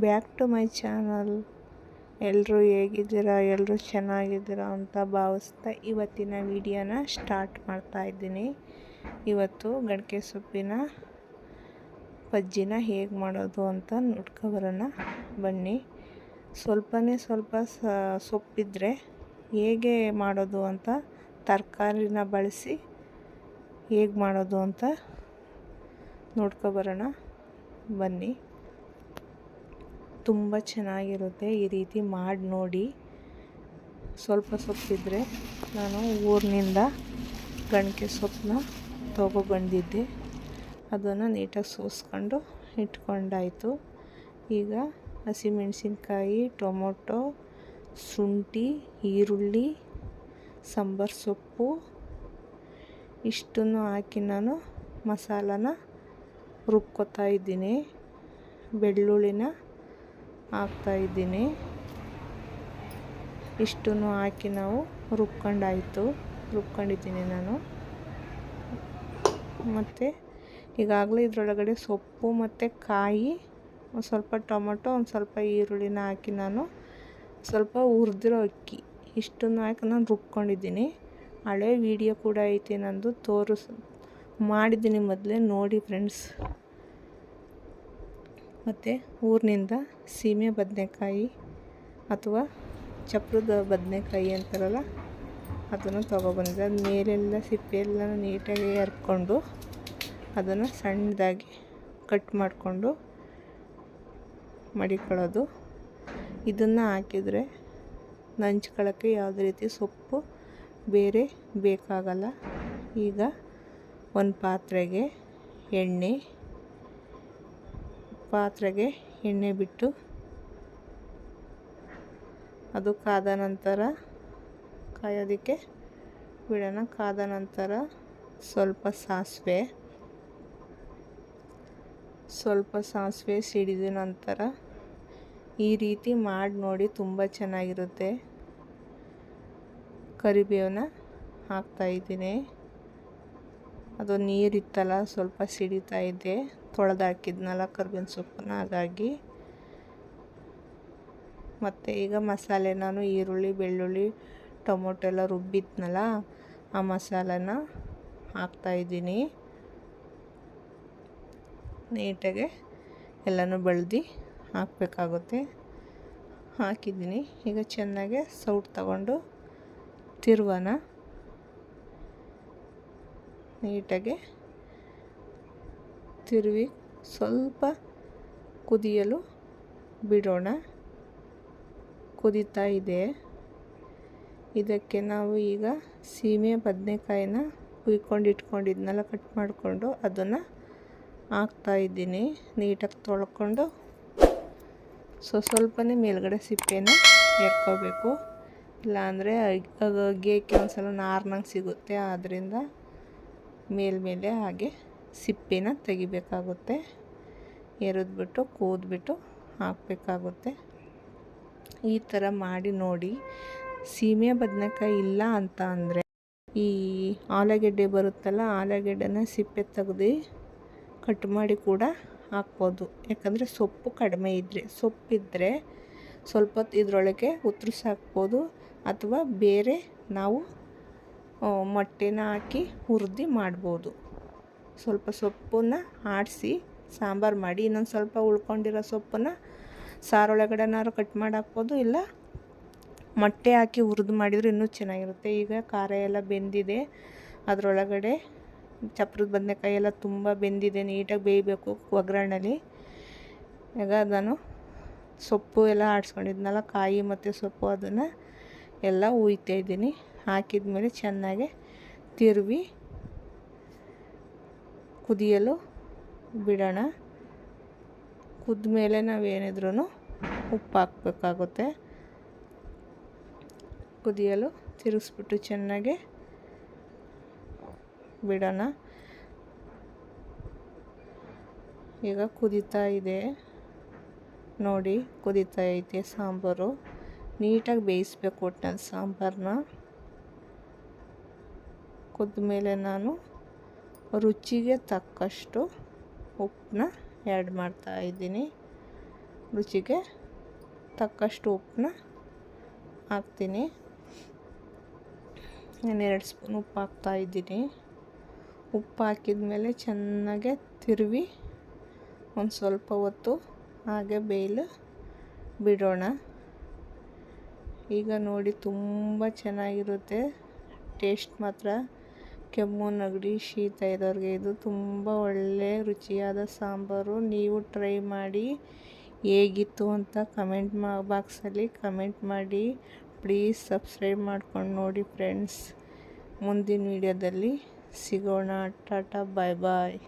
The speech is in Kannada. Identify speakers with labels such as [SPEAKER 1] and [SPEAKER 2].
[SPEAKER 1] Back to my channel. ಎಲ್ಲರೂ ಹೇಗಿದ್ದೀರಾ? ಎಲ್ಲರೂ ಚೆನ್ನಾಗಿದ್ದೀರಾ ಅಂತ ಭಾವಿಸ್ತಾ ಇವತ್ತಿನ ವಿಡಿಯೋನ ಸ್ಟಾರ್ಟ್ ಮಾಡ್ತಾ ಇದ್ದೀನಿ. ಇವತ್ತು ಗಡಿಕೆ ಸೊಪ್ಪಿನ ಪಜ್ಜಿನ ಹೇಗೆ ಮಾಡೋದು ಅಂತ ನೋಡ್ಕೊಬರೋಣ. ಬನ್ನಿ. ಸ್ವಲ್ಪನೇ ಸ್ವಲ್ಪ ಸೊಪ್ಪಿದ್ರೆ ಹೇಗೆ ಮಾಡೋದು ಅಂತ ತರಕಾರಿನ ಬಳಸಿ ಹೇಗೆ ಮಾಡೋದು ಅಂತ ನೋಡ್ಕೊಬರೋಣ. ಬನ್ನಿ. ತುಂಬ ಚೆನ್ನಾಗಿರುತ್ತೆ ಈ ರೀತಿ ಮಾಡಿ ನೋಡಿ. ಸ್ವಲ್ಪ ಸೊಪ್ಪಿದ್ರೆ ನಾನು ಊರಿನಿಂದ ಗಣಿಕೆ ಸೊಪ್ಪನ್ನ ತೊಗೊಬಂದಿದ್ದೆ. ಅದನ್ನು ನೀಟಾಗಿ ಸೋಸ್ಕೊಂಡು ಇಟ್ಕೊಂಡಾಯಿತು. ಈಗ ಹಸಿಮೆಣಸಿನ್ಕಾಯಿ, ಟೊಮೊಟೊ, ಶುಂಠಿ, ಈರುಳ್ಳಿ, ಸಾಂಬಾರು ಸೊಪ್ಪು, ಇಷ್ಟನ್ನು ಹಾಕಿ ನಾನು ಮಸಾಲನ ರುಬ್ಕೊತಾ ಇದ್ದೀನಿ. ಬೆಳ್ಳುಳ್ಳಿನ ಹಾಕ್ತಾಯಿದ್ದೀನಿ ಇಷ್ಟನ್ನು ಹಾಕಿ ನಾವು ರುಬ್ಕೊಂಡಾಯಿತು. ರುಬ್ಕೊಂಡಿದ್ದೀನಿ ನಾನು. ಮತ್ತು ಈಗಾಗಲೇ ಇದರೊಳಗಡೆ ಸೊಪ್ಪು ಮತ್ತು ಕಾಯಿ, ಒಂದು ಸ್ವಲ್ಪ ಟೊಮೊಟೊ, ಒಂದು ಸ್ವಲ್ಪ ಈರುಳ್ಳಿನ ಹಾಕಿ ನಾನು ಸ್ವಲ್ಪ ಹುರಿದಿರೋ ಅಕ್ಕಿ. ಇಷ್ಟನ್ನು ಹಾಕಿ ನಾನು ರುಬ್ಕೊಂಡಿದ್ದೀನಿ. ಹಳೆ ವಿಡಿಯೋ ಕೂಡ ಐತೆ, ನಂದು ತೋರಿಸ್, ಮಾಡಿದ್ದೀನಿ ಮೊದಲೇ ನೋಡಿ ಫ್ರೆಂಡ್ಸ್. ಮತ್ತು ಊರಿನಿಂದ ಸೀಮೆ ಬದನೆಕಾಯಿ ಅಥವಾ ಚಪ್ರದ ಬದನೆಕಾಯಿ ಅಂತಾರಲ್ಲ, ಅದನ್ನು ತೊಗೊಬಂದಿದ್ದೆ ಅದು ಮೇಲೆಲ್ಲ ಸಿಪ್ಪೆಲ್ಲ ನೀಟಾಗಿ ಹರ್ಕೊಂಡು ಅದನ್ನು ಸಣ್ಣದಾಗಿ ಕಟ್ ಮಾಡಿಕೊಂಡು ಮಡಿಕೊಳ್ಳೋದು. ಇದನ್ನು ಹಾಕಿದರೆ ನಂಚ್ಕೊಳ್ಳೋಕ್ಕೆ ಯಾವುದೇ ರೀತಿ ಸೊಪ್ಪು ಬೇರೆ ಬೇಕಾಗಲ್ಲ. ಈಗ ಒಂದು ಪಾತ್ರೆಗೆ ಎಣ್ಣೆ ಪಾತ್ರೆಗೆ ಎಣ್ಣೆ ಬಿಟ್ಟು ಅದು ಕಾದ ನಂತರ ಕಾಯೋದಕ್ಕೆ ಬಿಡೋಣ. ಕಾದ ನಂತರ ಸ್ವಲ್ಪ ಸಾಸಿವೆ ಸ್ವಲ್ಪ ಸಾಸಿವೆ ಸಿಡಿದ ನಂತರ ಈ ರೀತಿ ಮಾಡಿ ನೋಡಿ ತುಂಬ ಚೆನ್ನಾಗಿರುತ್ತೆ. ಕರಿಬೇವನ್ನ ಹಾಕ್ತಾಯಿದ್ದೀನಿ ಅದು ನೀರಿತ್ತಲ್ಲ, ಸ್ವಲ್ಪ ಸಿಡಿತಾ ಇದೆ. ತೊಳೆದಾಕಿದ್ನಲ್ಲ ಕರ್ಬೇವಿನ ಸೊಪ್ಪನ್ನ, ಹಾಗಾಗಿ. ಮತ್ತು ಈಗ ಮಸಾಲೆ, ನಾನು ಈರುಳ್ಳಿ, ಬೆಳ್ಳುಳ್ಳಿ, ಟೊಮೊಟೊ ಎಲ್ಲ ರುಬ್ಬಿದ್ನಲ್ಲ, ಆ ಮಸಾಲನ ಹಾಕ್ತಾಯಿದ್ದೀನಿ ನೀಟಾಗೆ ಎಲ್ಲನೂ ಬೆಳೆದು ಹಾಕಬೇಕಾಗುತ್ತೆ. ಹಾಕಿದ್ದೀನಿ. ಈಗ ಚೆನ್ನಾಗೆ ಸೌಟ್ ತಗೊಂಡು ತಿರುವನ ನೀಟಾಗಿ ತಿರುವಿ ಸ್ವಲ್ಪ ಕುದಿಯಲು ಬಿಡೋಣ. ಕುದೀತಾ ಇದೆ. ಇದಕ್ಕೆ ನಾವು ಈಗ ಸೀಮೆ ಬದನೆಕಾಯಿನ ಕುಯ್ಕೊಂಡು ಇಟ್ಕೊಂಡಿದ್ನೆಲ್ಲ, ಕಟ್ ಮಾಡಿಕೊಂಡು ಅದನ್ನು ಹಾಕ್ತಾಯಿದ್ದೀನಿ ನೀಟಾಗಿ ತೊಳ್ಕೊಂಡು ಸೊ, ಸ್ವಲ್ಪನೇ ಮೇಲ್ಗಡೆ ಸಿಪ್ಪೆನ ಎರ್ಕೋಬೇಕು. ಇಲ್ಲಾಂದರೆ ಅದು ಒಂದು ಸಲ ನಾರ್ನಂಗೆ ಸಿಗುತ್ತೆ. ಆದ್ದರಿಂದ ಮೇಲ್ಮೇಲೆ ಹಾಗೆ ಸಿಪ್ಪೆನ ತೆಗಿಬೇಕಾಗುತ್ತೆ. ಎರೆದ್ಬಿಟ್ಟು, ಕೂದ್ಬಿಟ್ಟು ಹಾಕಬೇಕಾಗುತ್ತೆ. ಈ ಥರ ಮಾಡಿ ನೋಡಿ. ಸೀಮೆ ಬದನೆಕಾಯಿ ಇಲ್ಲ ಅಂತ ಅಂದರೆ ಈ ಆಲೂಗೆಡ್ಡೆ ಬರುತ್ತಲ್ಲ, ಆಲೂಗೆಡ್ಡೆನ ಸಿಪ್ಪೆ ತೆಗೆದು ಕಟ್ ಮಾಡಿ ಕೂಡ ಹಾಕ್ಬೋದು. ಯಾಕಂದರೆ ಸೊಪ್ಪು ಕಡಿಮೆ ಇದ್ದರೆ ಸೊಪ್ಪಿದ್ದರೆ ಸ್ವಲ್ಪ ಇದರೊಳಗೆ ಉತ್ತರಿಸಿ ಹಾಕ್ಬೋದು ಅಥವಾ ಬೇರೆ ನಾವು ಮೊಟ್ಟೆನ ಹಾಕಿ ಹುರಿದು ಮಾಡ್ಬೋದು. ಸ್ವಲ್ಪ ಸೊಪ್ಪನ್ನು ಆಡಿಸಿ ಸಾಂಬಾರು ಮಾಡಿ, ಇನ್ನೊಂದು ಸ್ವಲ್ಪ ಉಳ್ಕೊಂಡಿರೋ ಸೊಪ್ಪನ್ನು ಸಾರೊಳಗಡೆನಾದ್ರು ಕಟ್ ಮಾಡಿ ಹಾಕ್ಬೋದು, ಇಲ್ಲ ಮೊಟ್ಟೆ ಹಾಕಿ ಹುರಿದು ಮಾಡಿದರೆ ಇನ್ನೂ ಚೆನ್ನಾಗಿರುತ್ತೆ. ಈಗ ಖಾರ ಎಲ್ಲ ಬೆಂದಿದೆ, ಅದರೊಳಗಡೆ ಚಪ್ರದ ಬದನೆಕಾಯಿ ಎಲ್ಲ ತುಂಬ ಬೆಂದಿದೆ, ನೀಟಾಗಿ ಬೇಯಬೇಕು ಒಗ್ಗರಣೆಲಿ. ಈಗ ನಾನು ಸೊಪ್ಪು ಎಲ್ಲ ಆಡಿಸ್ಕೊಂಡಿದ್ನಲ್ಲ, ಕಾಯಿ ಮತ್ತು ಸೊಪ್ಪು ಅದನ್ನು ಎಲ್ಲ ಉಯ್ತಾ ಇದ್ದೀನಿ. ಹಾಕಿದ ಮೇಲೆ ಚೆನ್ನಾಗಿ ತಿರುವಿ ಕುದಿಯಲು ಬಿಡೋಣ. ಕುದ್ದ ಮೇಲೆ ನಾವೇನಿದ್ರೂ ಉಪ್ಪು ಹಾಕಬೇಕಾಗುತ್ತೆ ಕುದಿಯಲು ತಿರುಗಿಸ್ಬಿಟ್ಟು ಚೆನ್ನಾಗಿ ಬಿಡೋಣ. ಈಗ ಕುದೀತಾ ಇದೆ. ನೋಡಿ ಕುದೀತಾ ಐತೆ ಸಾಂಬಾರು. ನೀಟಾಗಿ ಬೇಯಿಸ್ಬೇಕು ಒಟ್ಟಿನಲ್ಲಿ ಸಾಂಬಾರನ್ನ. ಕುದ್ದ ಮೇಲೆ ನಾನು ರುಚಿಗೆ ತಕ್ಕಷ್ಟು ಉಪ್ಪನ್ನ ಆ್ಯಡ್ ಮಾಡ್ತಾ ಇದ್ದೀನಿ. ರುಚಿಗೆ ತಕ್ಕಷ್ಟು ಉಪ್ಪನ್ನ ಹಾಕ್ತೀನಿ. ನಾನು ಎರಡು ಸ್ಪೂನ್ ಉಪ್ಪು ಹಾಕ್ತಾಯಿದ್ದೀನಿ ಉಪ್ಪು ಹಾಕಿದ ಮೇಲೆ ಚೆನ್ನಾಗೆ ತಿರುವಿ ಒಂದು ಸ್ವಲ್ಪ ಹೊತ್ತು ಹಾಗೆ ಬೇಯಲು ಬಿಡೋಣ. ಈಗ ನೋಡಿ ತುಂಬ ಚೆನ್ನಾಗಿರುತ್ತೆ. ಟೇಸ್ಟ್ ಮಾತ್ರ ಕೆಮ್ಮು, ನೆಗಡಿ, ಶೀತ ಇರೋರಿಗೆ ಇದು ತುಂಬ ಒಳ್ಳೆ ರುಚಿಯಾದ ಸಾಂಬಾರು. ನೀವು ಟ್ರೈ ಮಾಡಿ, ಹೇಗಿತ್ತು ಅಂತ ಕಮೆಂಟ್ ಮಾ, ಬಾಕ್ಸಲ್ಲಿ ಕಮೆಂಟ್ ಮಾಡಿ. ಪ್ಲೀಸ್ ಸಬ್ಸ್ಕ್ರೈಬ್ ಮಾಡ್ಕೊಂಡು ನೋಡಿ ಫ್ರೆಂಡ್ಸ್. ಮುಂದಿನ ವೀಡಿಯೋದಲ್ಲಿ ಸಿಗೋಣ. ಟಾಟಾ, ಬಾಯ್ ಬಾಯ್.